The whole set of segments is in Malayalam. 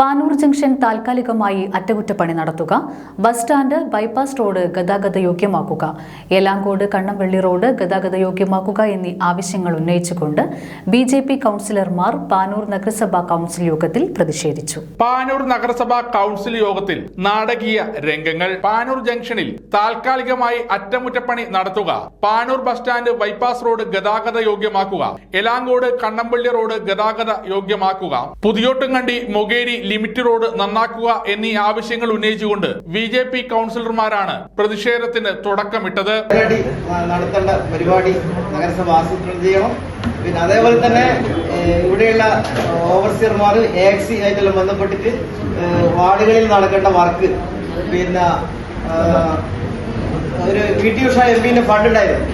പാനൂർ ജംഗ്ഷൻ താൽക്കാലികമായി അറ്റകുറ്റപ്പണി നടത്തുക. ബസ് സ്റ്റാൻഡ് ബൈപ്പാസ് റോഡ് ഗതാഗത യോഗ്യമാക്കുക. ഏലാങ്കോട് കണ്ണംവള്ളി റോഡ് ഗതാഗത യോഗ്യമാക്കുക എന്നീ ആവശ്യങ്ങൾ ഉന്നയിച്ചുകൊണ്ട് ബി ജെ പി കൗൺസിലർമാർ പാനൂർ നഗരസഭാ കൗൺസിൽ യോഗത്തിൽ പ്രതിഷേധിച്ചു. പാനൂർ നഗരസഭാ കൗൺസിൽ യോഗത്തിൽ നാടകീയ രംഗങ്ങൾ. പാനൂർ ജംഗ്ഷനിൽ താൽക്കാലികമായി അറ്റകുറ്റപ്പണി നടത്തുക. Panoor bus stand bypass road ഗതാഗത യോഗ്യമാക്കുക. എലാങ്കോട് കണ്ണമ്പള്ളി റോഡ് ഗതാഗത യോഗ്യമാക്കുക. പുതിയോട്ടുംകണ്ടി മൊകേരി ലിമിറ്റ് റോഡ് നന്നാക്കുക എന്നീ ആവശ്യങ്ങൾ ഉന്നയിച്ചുകൊണ്ട് ബി ജെ പി കൗൺസിലർമാരാണ് പ്രതിഷേധത്തിന് തുടക്കമിട്ടത്. നടത്തേണ്ട പരിപാടി നഗരസഭ ആസൂത്രണം ചെയ്യണം. പിന്നെ അതേപോലെ തന്നെ ഇവിടെയുള്ള ഓവർസിയർമാർ എക്സി ആയിട്ടെല്ലാം ബന്ധപ്പെട്ടിട്ട് വാർഡുകളിൽ നടക്കേണ്ട വർക്ക്. പിന്നെ ഒരു പി ടി ഉഷ എം പിന്റെ ഫണ്ട് ഉണ്ടായിരുന്നു.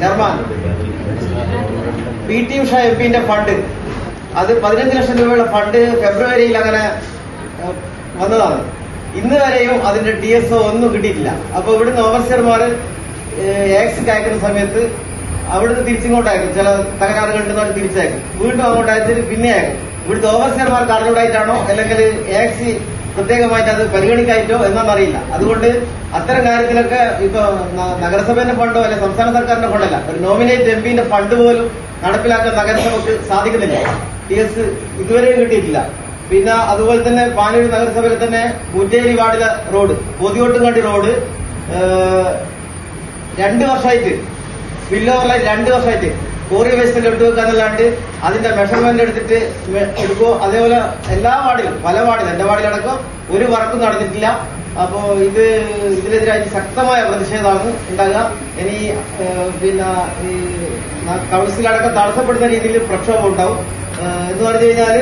Chairman. P T Usha M പിന്റെ ഫണ്ട്. അത് പതിനഞ്ച് ലക്ഷം രൂപയുടെ ഫണ്ട് ഫെബ്രുവരിയിൽ അങ്ങനെ വന്നതാണ്. ഇന്ന് വരെയും അതിന്റെ ടി എസ് ഒ ഒന്നും കിട്ടിയിട്ടില്ല. അപ്പൊ ഇവിടുന്ന് ഓവർസിയർമാർ എക്സിറ്റ് അയക്കുന്ന സമയത്ത് അവിടുന്ന് തിരിച്ചിങ്ങോട്ട് അയക്കും ചില തകരാറുകൾ ഉണ്ടെന്ന് തിരിച്ചയക്കും. വീണ്ടും അങ്ങോട്ട് അയച്ചിട്ട് പിന്നെ അയക്കും ഇവിടുത്തെ ഓഫീസർമാർ കാർഡുണ്ടായിട്ടാണോ അല്ലെങ്കിൽ ആക്സി പ്രത്യേകമായിട്ട് അത് പരിഗണിക്കായിട്ടോ എന്നൊന്നറിയില്ല അതുകൊണ്ട് അത്തരം കാര്യത്തിലൊക്കെ ഇപ്പൊ നഗരസഭയുടെ ഫണ്ടോ അല്ലെ സംസ്ഥാന സർക്കാരിന്റെ ഫണ്ടല്ല. ഒരു നോമിനേറ്റ് എം പിന്റെ ഫണ്ട് പോലും നടപ്പിലാക്കാൻ നഗരസഭക്ക് സാധിക്കുന്നില്ല. ടി എസ് ഇതുവരെയും കിട്ടിയിട്ടില്ല. പിന്നെ അതുപോലെ തന്നെ പാനൂർ നഗരസഭയിൽ തന്നെ മുറ്റേരി വാർഡിലെ റോഡ് പൊതിയോട്ടുംകണ്ടി റോഡ് രണ്ട് വർഷമായിട്ട് ബില്ലോറിലായി രണ്ട് വർഷമായിട്ട് കോറി വേസ്റ്റിൽ എടുത്തു വെക്കാന്നല്ലാണ്ട് അതിന്റെ മെഷർമെന്റ് എടുത്തിട്ട് എടുക്കുമോ അതേപോലെ എല്ലാ വാർഡിലും പല വാർഡിലും എന്റെ വാർഡിലടക്കം ഒരു വർക്കും നടന്നിട്ടില്ല. അപ്പോ ഇത് ഇതിനെതിരായി ശക്തമായ പ്രതിഷേധമാണ് ഉണ്ടാകുക ഇനി പിന്നെ ഈ കൗൺസിലടക്കം തടസ്സപ്പെടുന്ന രീതിയിൽ പ്രക്ഷോഭം ഉണ്ടാവും. എന്ന് പറഞ്ഞു കഴിഞ്ഞാൽ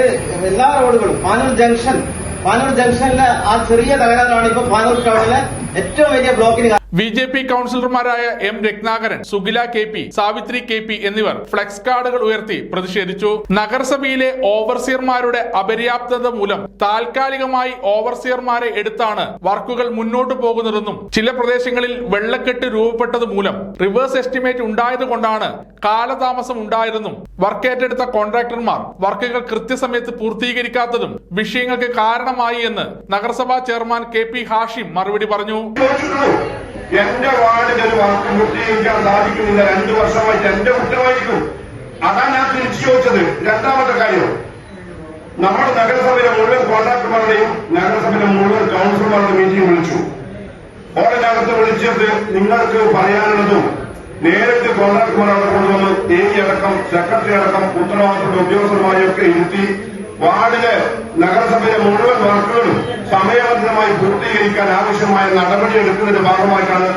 എല്ലാ റോഡുകളും പാനൂർ ജംഗ്ഷൻ പാനൂർ ജംഗ്ഷനിലെ ആ ചെറിയ തകരാറാണ് ഇപ്പൊ പാനൂർ ടൗണിലെ ഏറ്റവും വലിയ ബ്ലോക്കിന് ബി ജെ പി കൗൺസിലർമാരായ M Ratnakaran Sugila K P Savithri K P എന്നിവർ ഫ്ലെക്സ് കാർഡുകൾ ഉയർത്തി പ്രതിഷേധിച്ചു. നഗരസഭയിലെ ഓവർസിയർമാരുടെ അപര്യാപ്തത മൂലം താൽക്കാലികമായി ഓവർസിയർമാരെ എടുത്താണ് വർക്കുകൾ മുന്നോട്ട് പോകുന്നതെന്നും ചില പ്രദേശങ്ങളിൽ വെള്ളക്കെട്ട് രൂപപ്പെട്ടത് മൂലം റിവേഴ്സ് എസ്റ്റിമേറ്റ് ഉണ്ടായത് കൊണ്ടാണ് കാലതാമസം ഉണ്ടായതെന്നും വർക്ക് ഏറ്റെടുത്ത കോൺട്രാക്ടർമാർ വർക്കുകൾ കൃത്യസമയത്ത് പൂർത്തീകരിക്കാത്തതും വിഷയങ്ങൾക്ക് കാരണമായി എന്ന് നഗരസഭാ ചെയർമാൻ കെ പി ഹാഷിം മറുപടി പറഞ്ഞു. എന്റെ വാർഡിൽ ഒരു വർക്ക് പൂർത്തീകരിക്കാൻ സാധിക്കുന്നില്ല. രണ്ടു വർഷമായിട്ട് എന്റെ കുറ്റമായിരിക്കും അതാണ് ഞാൻ തിരിച്ചു ചോദിച്ചത്. രണ്ടാമത്തെ കാര്യം നമ്മുടെ നഗരസഭയിലെ മുഴുവൻ കോൺട്രാക്ടർമാരുടെയും നഗരസഭയിലെ മുഴുവൻ കൗൺസിലർമാരുടെ മീറ്റിംഗ് വിളിച്ചു. ഓരനകത്ത് വിളിച്ചിട്ട് നിങ്ങൾക്ക് പറയാനുള്ളതും നേരിട്ട് കോൺട്രാക്ടർമാരോട് കൊണ്ടുവന്ന് എ അടക്കം സെക്രട്ടറി അടക്കം ഉത്തരവാദിത്തപ്പെട്ട ഉദ്യോഗസ്ഥരുമായൊക്കെ ഇരുത്തി വാർഡിലെ നഗരസഭയിലെ മുഴുവൻ വർക്കുകളും സമയബന്ധിതമായി പൂർത്തീകരിക്കാൻ ആവശ്യമായ നടപടി എടുക്കുന്നതിന്റെ ഭാഗമായിട്ടാണ്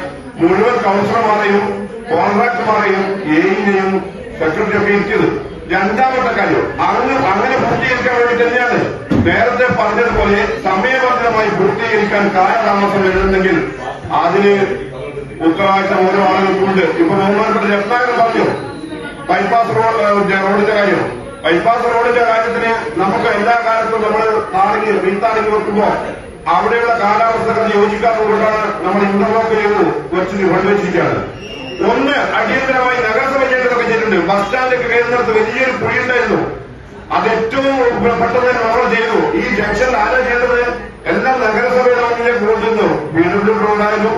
മുഴുവൻ കൌൺസിലർമാരെയും കോൺട്രാക്ടർമാരെയും എയിനെയും സെക്രട്ടറിയൊക്കെ ഇരിക്കുന്നത്. രണ്ടാമത്തെ കാര്യം അങ്ങനെ അങ്ങനെ പൂർത്തീകരിക്കാൻ വേണ്ടി തന്നെയാണ് നേരത്തെ പറഞ്ഞതുപോലെ സമയബന്ധിതമായി പൂർത്തീകരിക്കാൻ കാലതാമസം വരുന്നുണ്ടെങ്കിൽ അതിന് ഉത്തരവാദിത്തം ഓരോ ആളുകൾക്കുണ്ട്. ഇപ്പൊ ബഹുമാനപ്പെട്ട രത്നാകരൻ പറഞ്ഞു ബൈപ്പാസ് റോഡ് റോഡിന്റെ കാര്യം. ബൈപ്പാസ് റോഡിന്റെ കാര്യത്തിന് നമുക്ക് എല്ലാ കാലത്തും നമ്മൾ താണങ്ങി റീത്താണങ്ങി വെക്കുമ്പോ അവിടെയുള്ള കാലാവസ്ഥകൾ യോജിക്കാത്തതുകൊണ്ടാണ് നമ്മൾ ഇന്റർലോക്ക് ചെയ്ത് വെച്ച് വെച്ചിരിക്കുകയാണ്. ഒന്ന് അടിയന്തരമായി നഗരസഭ ചെയ്തതൊക്കെ ചെയ്തിട്ടുണ്ട്. ബസ് സ്റ്റാൻഡിലേക്ക് കയറുന്നിടത്ത് വലിയൊരു കുഴി ഉണ്ടായിരുന്നു. അത് ഏറ്റവും പെട്ടെന്ന് നമ്മൾ ചെയ്തു. ഈ ജംഗ്ഷൻ ആരാ ചെയ്തത് എല്ലാം നഗരസഭയുടെ മുന്നിലേക്ക് കൊണ്ടുവന്നു. വീടുകളിൽ റോഡായിരുന്നു.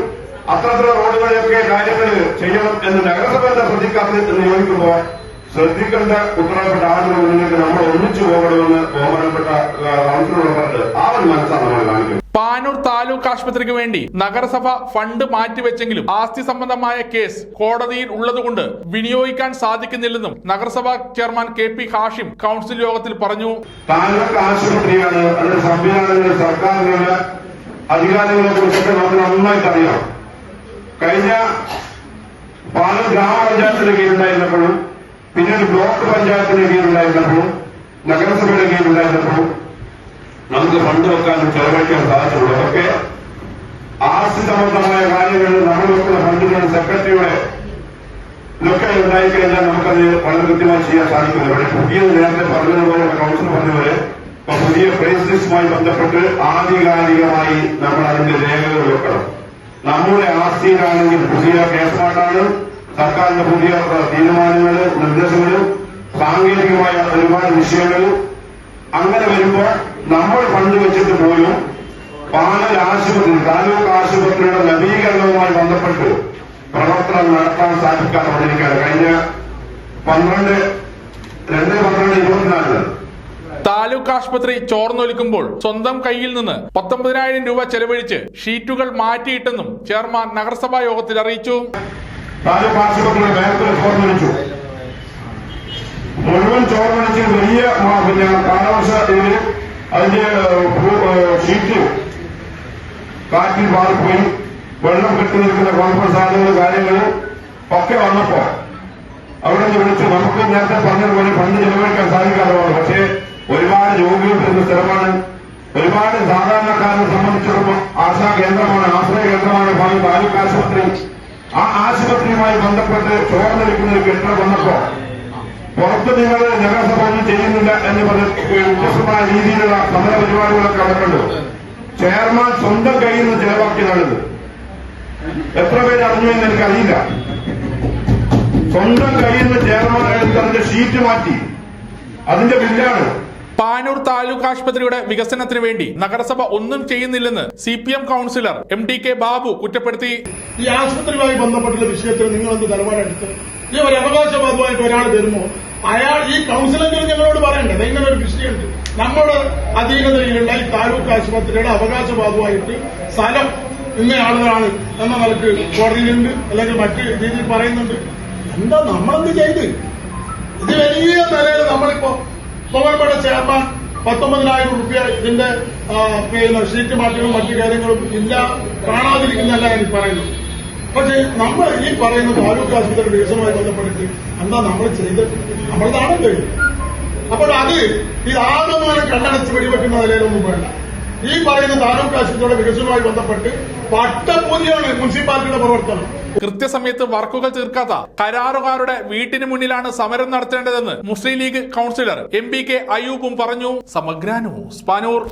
അത്തരത്തിലുള്ള റോഡുകളിലൊക്കെ കാര്യങ്ങൾ ചെയ്യണം എന്ന് നഗരസഭ ശ്രദ്ധിക്കാത്തത് എന്ന് ചോദിക്കുമ്പോ ശ്രദ്ധിക്കേണ്ട ഉത്തരവാദപ്പെട്ട ആളുകൾ മുന്നിലേക്ക് നമ്മൾ ഒന്നിച്ചു പോകണമെന്ന് ബഹുമാനപ്പെട്ട കൗൺസിലർ പറഞ്ഞത് ആ ഒരു മനസ്സാണ് നമ്മൾ കാണിക്കുന്നത് പാനൂർ താലൂക്ക് ആശുപത്രിക്ക് വേണ്ടി നഗരസഭ ഫണ്ട് മാറ്റിവെച്ചെങ്കിലും ആസ്തി സംബന്ധമായ കേസ് കോടതിയിൽ ഉള്ളതുകൊണ്ട് വിനിയോഗിക്കാൻ സാധിക്കുന്നില്ലെന്നും നഗരസഭാ chairman K P Hashim council യോഗത്തിൽ പറഞ്ഞു. താലൂക്ക് ആശുപത്രിയാണ് അതിന്റെ സംവിധാനങ്ങൾ സർക്കാരിനുള്ള അധികാരങ്ങളെ കുറിച്ചൊക്കെ നമുക്ക് നന്നായിട്ട് അറിയാം. കഴിഞ്ഞ പാലൂർ ഗ്രാമപഞ്ചായത്തിന്റെ കീഴിലുണ്ടായിരുന്നപ്പോഴും പിന്നീട് ബ്ലോക്ക് പഞ്ചായത്തിന്റെ കീഴിലുണ്ടായിരുന്നപ്പോൾ നഗരസഭയുടെ കീഴിലുണ്ടായിരുന്നപ്പോൾ നമുക്ക് ഫണ്ട് വെക്കാനും ചെലവഴിക്കാൻ സാധിച്ചുള്ളൂ അതൊക്കെ ആസ്തി സംബന്ധമായ കാര്യങ്ങൾ നമ്മൾ വെക്കുന്ന ഫണ്ടുകളുടെ സെക്രട്ടറിയുടെ ഇതൊക്കെ ഉണ്ടായിക്കഴിഞ്ഞാൽ നമുക്കത് വളരെ കൃത്യമായി ചെയ്യാൻ സാധിക്കില്ല ഇവിടെ പുതിയത് നേരത്തെ പറഞ്ഞതുപോലെ കൗൺസിൽ പറഞ്ഞതുപോലെ പുതിയ പ്രൈസ് ലിസ്റ്റുമായി ബന്ധപ്പെട്ട് ആധികാരികമായി നമ്മൾ അതിന്റെ രേഖകൾ വെക്കണം. നമ്മുടെ ആസ്തിയിലാണെങ്കിൽ പുതിയ കേസ് സർക്കാരിന്റെ പുതിയ തീരുമാനങ്ങൾ നിർദ്ദേശങ്ങൾ സാങ്കേതികമായ ഒരുപാട് വിഷയങ്ങൾ അങ്ങനെ വരുമ്പോൾ നമ്മൾ ഫണ്ട് വെച്ചിട്ട് പോലും പാനൽ ആശുപത്രി താലൂക്ക് ആശുപത്രിയുടെ നവീകരണവുമായി ബന്ധപ്പെട്ട് പ്രവർത്തനം നടത്താൻ സാധിക്കാതെ വന്നിരിക്കുകയാണ്. കഴിഞ്ഞ പന്ത്രണ്ട് രണ്ട് പന്ത്രണ്ട് ഇരുപത്തിനാലിന്. താലൂക്ക് ആശുപത്രി ചോർന്നൊലിക്കുമ്പോൾ സ്വന്തം കയ്യിൽ നിന്ന് പത്തൊമ്പതിനായിരം രൂപ ചെലവഴിച്ച് ഷീറ്റുകൾ മാറ്റിയിട്ടെന്നും ചെയർമാൻ നഗരസഭാ യോഗത്തിൽ അറിയിച്ചു. താലൂക്ക് ആശുപത്രിയുടെ ബാങ്കിൽ ചോർന്നടിച്ചു മുഴുവൻ ചോർന്നടിച്ച് വലിയ പിന്നെ കാലവർഷ ഇതിന് അതിന്റെ ഷീറ്റ് കാറ്റിൽ മാറിപ്പോയി വെള്ളം കെട്ടി നിൽക്കുന്ന കോൺഫറൻസ് ആളുകൾ കാര്യങ്ങൾ ഒക്കെ വന്നപ്പോ അവിടെ നിന്ന് വിളിച്ചു നമുക്ക് നേരത്തെ പറഞ്ഞതുപോലെ ഫണ്ട് ചെലവഴിക്കാൻ സാധിക്കാതെ പക്ഷേ ഒരുപാട് രോഗികൾ വരുന്ന സ്ഥലമാണ്. ഒരുപാട് സാധാരണക്കാരെ സംബന്ധിച്ചിടത്തോളം ആശാ കേന്ദ്രമാണ് ആശ്രയ കേന്ദ്രമാണ് താലൂക്ക് ആശുപത്രി ആ ആശുപത്രിയുമായി ബന്ധപ്പെട്ട് ചോർന്നൊലിക്കുന്ന ഒരു കെട്ടിടം വന്നപ്പോ പുറത്ത് നിങ്ങൾ നഗരസഭ ഒന്നും ചെയ്യുന്നില്ല എന്ന് പറഞ്ഞ രീതിയിലുള്ള സമര പരിപാടികളൊക്കെ നടക്കുന്നു ചെയർമാൻ സ്വന്തം കയ്യിൽ നിന്ന് ചെലവാക്കിയതാണിത്. എത്ര പേര് അറിഞ്ഞു എന്ന് എനിക്കറിയില്ല. സ്വന്തം കയ്യിൽ നിന്ന് ചെയർമാൻ എടുത്ത് അതിന്റെ ഷീറ്റ് മാറ്റി. അതിന്റെ ബില്ലാണ്. പാനൂർ താലൂക്ക് ആശുപത്രിയുടെ വികസനത്തിന് വേണ്ടി നഗരസഭ ഒന്നും ചെയ്യുന്നില്ലെന്ന് C P M councillor M D K Babu കുറ്റപ്പെടുത്തി. ഈ ആശുപത്രിയുമായി ബന്ധപ്പെട്ടുള്ള വിഷയത്തിൽ നിങ്ങൾ എന്ത് നിലപാടെടുത്ത്? ഈ ഒരു അവകാശവാദമായിട്ട് ഒരാൾ വരുമോ അയാൾ ഈ കൌൺസിലെങ്കിലും ഞങ്ങളോട് പറയണ്ടത് ഇങ്ങനെ ഒരു വിഷയമുണ്ട്. നമ്മുടെ അധീനതയിലുള്ള ഈ താലൂക്ക് ആശുപത്രിയുടെ അവകാശവാദമായിട്ട് സ്ഥലം ഇന്ന ആളുകളാണ് എന്ന നിലയ്ക്ക് കോടതിയിലുണ്ട് അല്ലെങ്കിൽ മറ്റ് രീതിയിൽ പറയുന്നുണ്ട്. എന്താ നമ്മളെന്ത് ചെയ്ത്? ഇത് വലിയ നിലയിൽ നമ്മളിപ്പോ ബഹുമാനപ്പെട്ട ചെയർമാൻ പത്തൊമ്പതിനായിരം റുപ്യ ഇതിന്റെ പിന്നെ ഷീറ്റ് മാറ്റങ്ങളും മറ്റു കാര്യങ്ങളും ഇല്ല കാണാതിരിക്കുന്നല്ല എനിക്ക് പറയുന്നത് പക്ഷേ നമ്മൾ ഈ പറയുന്ന താലൂക്ക് ആശുപത്രി വികസനമായി ബന്ധപ്പെട്ടിട്ട് എന്താ നമ്മൾ ചെയ്ത് ഇത്. അപ്പോൾ അത് ഈ ആകമാനം കണ്ണടച്ച് വെടിവെക്കുന്ന നിലയിലൊന്നും വേണ്ട. ഈ പറയുന്ന താലൂക്ക് ആശുപത്രിയുടെ വികസനവുമായി ബന്ധപ്പെട്ട് പട്ടപൂജയാണ് മുനിസിപ്പാലിറ്റിയുടെ പ്രവർത്തനം. കൃത്യസമയത്ത് വർക്കുകൾ തീർക്കാത്ത കരാറുകാരുടെ വീട്ടിന് മുന്നിലാണ് സമരം നടത്തേണ്ടതെന്ന് Muslim League councillor M P K അയ്യൂബും പറഞ്ഞു. സമഗ്ര ന്യൂസ് പാനൂർ.